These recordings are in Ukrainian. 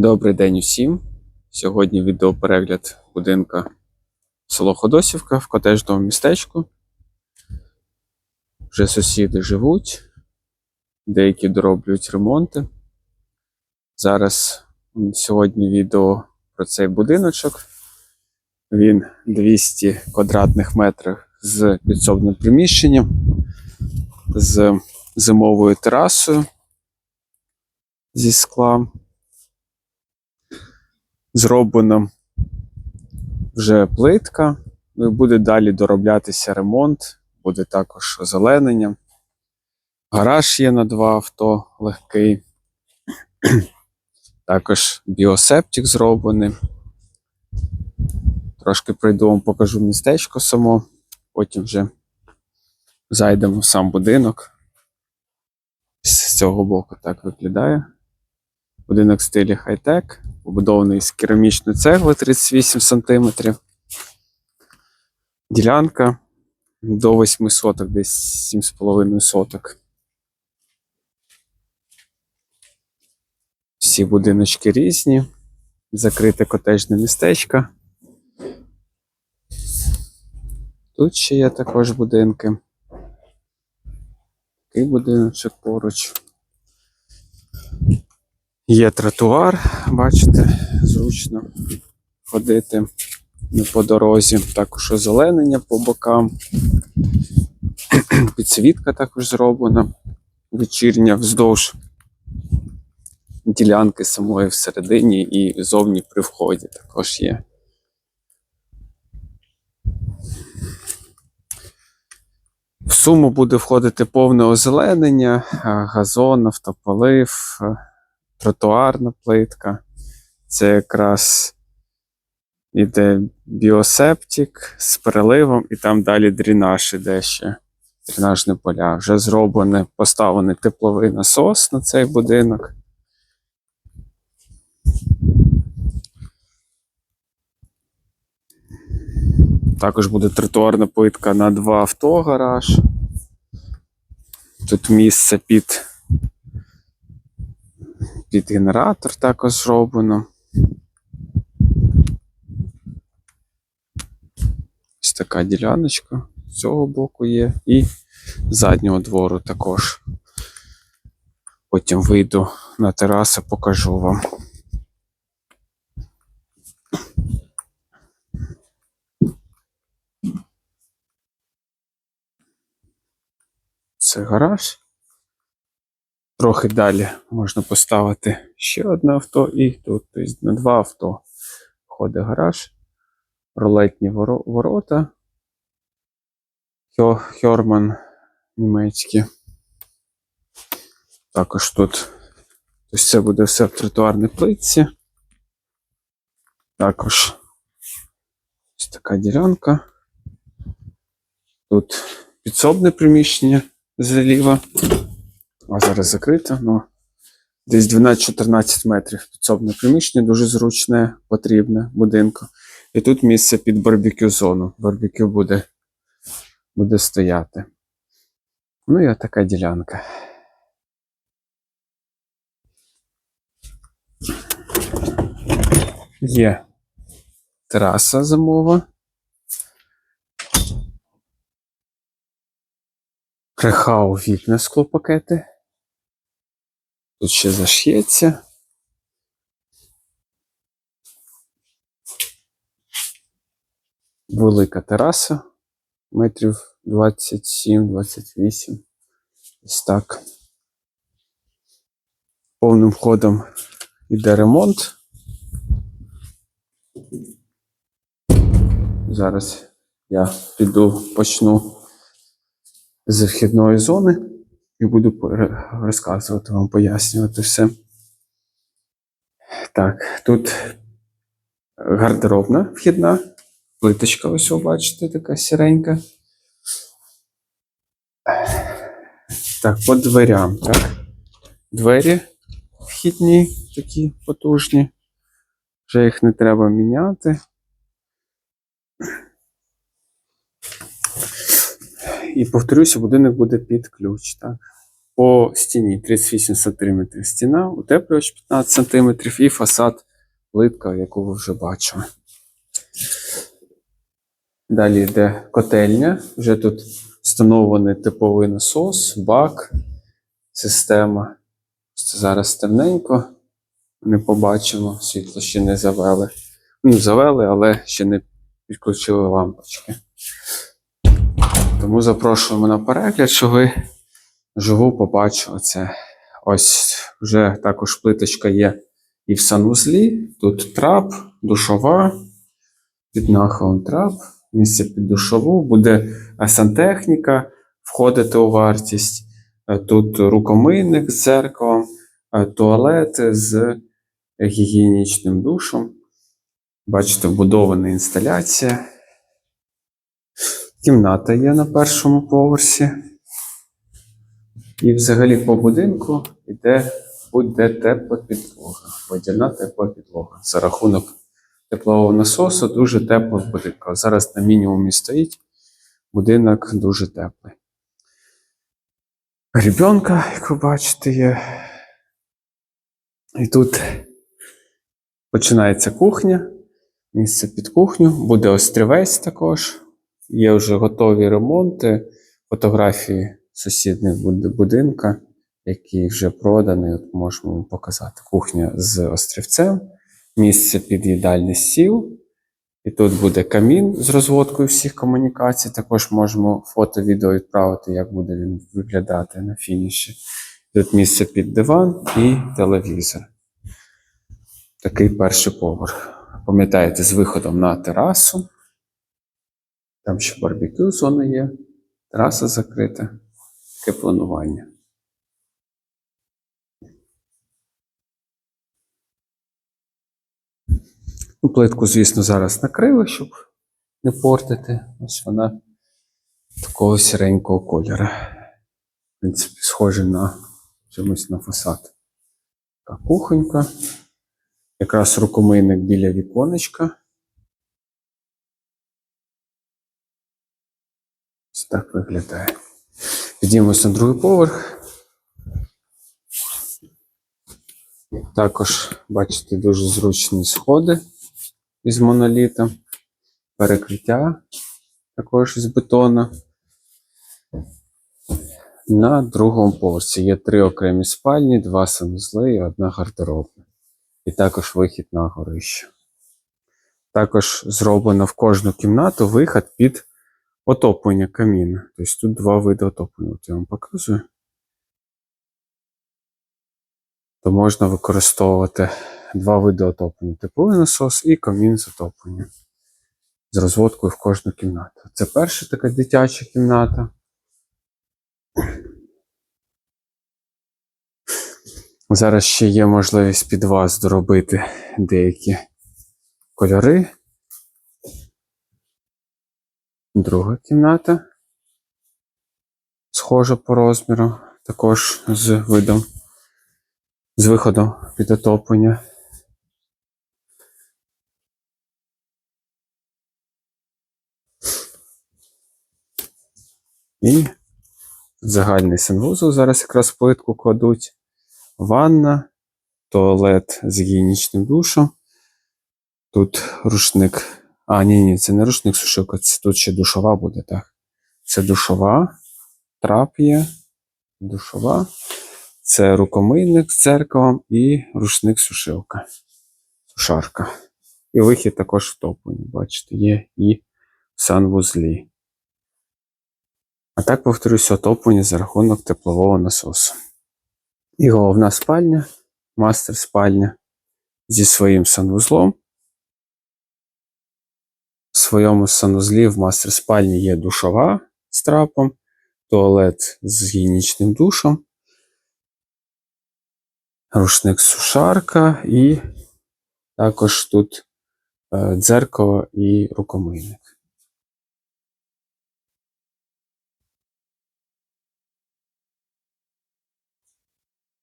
Добрий день усім. Сьогодні відеоперегляд будинка село Ходосівка в котежному містечку. Вже сусіди живуть, деякі дороблюють ремонти. Зараз сьогодні відео про цей будиночок. Він 200 квадратних метрів з підсобним приміщенням, з зимовою терасою зі скла. Зроблена вже плитка, ну і буде далі дороблятися ремонт, буде також озеленення. Гараж є на два авто легкий. Також біосептик зроблений. Трошки прийду вам покажу містечко само, потім вже зайдемо в сам будинок. З цього боку так виглядає. Будинок в стилі хай-тек, побудований з керамічної цегли 38 см. Ділянка до 8 соток, десь 7,5 соток. Всі будиночки різні, закрите котежне містечко. Тут ще є також будинки. Такий будиночок поруч. Є тротуар, бачите, зручно ходити не по дорозі. Також озеленення по бокам. Підсвітка також зроблена. Вечірня вздовж ділянки самої всередині і зовні при вході також є. В суму буде входити повне озеленення, газон, автополив, тротуарна плитка. Це якраз іде біосептик з переливом, і там далі дренаж іде ще. Дренажне поля. Вже зроблений, поставлений тепловий насос на цей будинок. Також буде тротуарна плитка на два авто гараж. Тут місце під, під генератор також зроблено. Ось така діляночка з цього боку є. І заднього двору також. Потім вийду на терасу, покажу вам. Це гараж. Трохи далі можна поставити ще одне авто, і тут тобто, на два авто входить гараж, рулетні ворота. Хьорман німецькі. Також тут тобто це буде все в тротуарній плитці. Також ось така ділянка. Тут підсобне приміщення зліва. А зараз закрите, ну десь 12-14 метрів підсобне приміщення, дуже зручне, потрібне будинку. І тут місце під барбекю зону. Барбекю буде, буде стояти. Ну і отака ділянка. Є тераса зимова. Рехау вікна склопакети. Тут ще заш'ється. Велика тераса. Метрів 27-28. Ось так. Повним ходом йде ремонт. Зараз я піду почну з вхідної зони і буду розказувати вам, пояснювати все. Так, тут гардеробна вхідна, плиточка, ось ви бачите, така сіренька. Так, по дверям, так. Двері вхідні, такі потужні. Вже їх не треба міняти. І повторюся, будинок буде під ключ. Так? по стіні 38 см стіна, утеплювач 15 см і фасад плитка, яку ви вже бачили. Далі йде котельня. Вже тут встановлений типовий насос, бак, система. Це зараз темненько. Не побачимо, світло ще не завели. Ну, завели, але ще не підключили лампочки. Тому запрошуємо на перегляд, що ви живу побачили це. Ось вже також плиточка є і в санвузлі. Тут трап, душова, під нахилом трап, місце під душову, буде сантехніка входити у вартість. Е, Тут рукомийник з дзеркалом, е, туалет з гігієнічним душем. Бачите, вбудована інсталяція. Кімната є на першому поверсі. І взагалі по будинку йде, буде тепла підлога, водяна тепла підлога. За рахунок теплового насосу дуже тепло в будинку. Зараз на мінімумі стоїть. Будинок дуже теплий. Грібенка, як ви бачите, є. І тут починається кухня, місце під кухню, буде острівець також. Є вже готові ремонти, фотографії сусідних будинка, який вже проданий. От можемо вам показати. Кухня з острівцем, місце під їдальний стіл. І тут буде камін з розводкою всіх комунікацій. Також можемо фото-відео відправити, як буде він виглядати на фініші. Тут місце під диван і телевізор. Такий перший поверх. Пам'ятаєте, з виходом на терасу. Там ще барбекю зона є, тераса закрита, таке планування. Ну, плитку, звісно, зараз накрили, щоб не портити. Ось вона такого сіренького кольору. В принципі, схоже на чомусь на фасад. Така кухонька. Якраз рукомийник біля віконечка. Ось так виглядає. Підіймемося на другий поверх. Також, бачите, дуже зручні сходи із моноліта. Перекриття також з бетону. На другому поверсі є три окремі спальні, два санузли і одна гардеробна. І також вихід на горище. Також зроблено в кожну кімнату вихід під отоплення каміна. Тобто тут два види отоплення. От я вам показую. То можна використовувати два види отоплення: тепловий насос і камін з отоплення. З розводкою в кожну кімнату. Це перша така дитяча кімната. Зараз ще є можливість під вас доробити деякі кольори. Друга кімната. Схожа по розміру, також з видом, з виходом під отоплення. І загальний санвузол зараз якраз плитку кладуть. Ванна, туалет з гігієнічним душем. Тут рушник. А, ні, ні, це не рушник сушилка, це тут ще душова буде, так. Це душова, трап є, душова. Це рукомийник з дзеркалом і рушник-сушилка. Сушарка. І вихід також втоплений, бачите, є і в санвузлі. А так, повторюся, отоплення за рахунок теплового насосу. І головна спальня, мастер спальня зі своїм санвузлом. В своєму санузлі в мастер спальні є душова з трапом, туалет з гігієнічним душем, рушник сушарка і також тут е, дзеркало і рукомийник.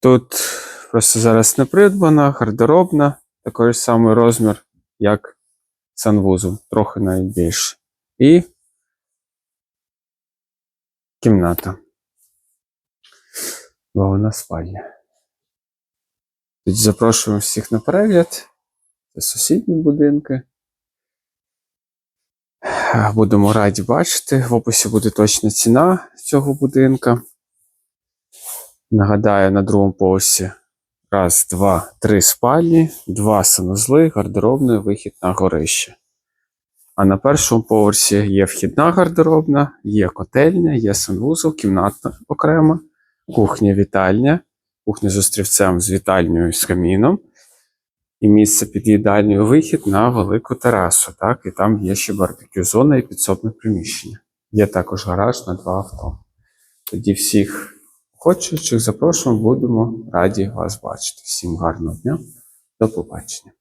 Тут просто зараз не придбана, гардеробна, такий самий розмір, як санвузол, трохи навіть більше. І кімната. Головна спальня. Тоді запрошуємо всіх на перегляд. Це сусідні будинки. Будемо раді бачити. В описі буде точна ціна цього будинка. Нагадаю, на другому поверсі раз, два, три спальні, два санузли, гардеробний вихід на горище. А на першому поверсі є вхідна гардеробна, є котельня, є санвузол, кімната окрема, кухня, вітальня, кухня з острівцем з вітальнею з каміном. І місце під їдальнею вихід на велику терасу. Так? І там є ще барбекю зона і підсобне приміщення. Є також гараж на два авто. Тоді всіх охочих запрошуємо, будемо раді вас бачити. Всім гарного дня, до побачення.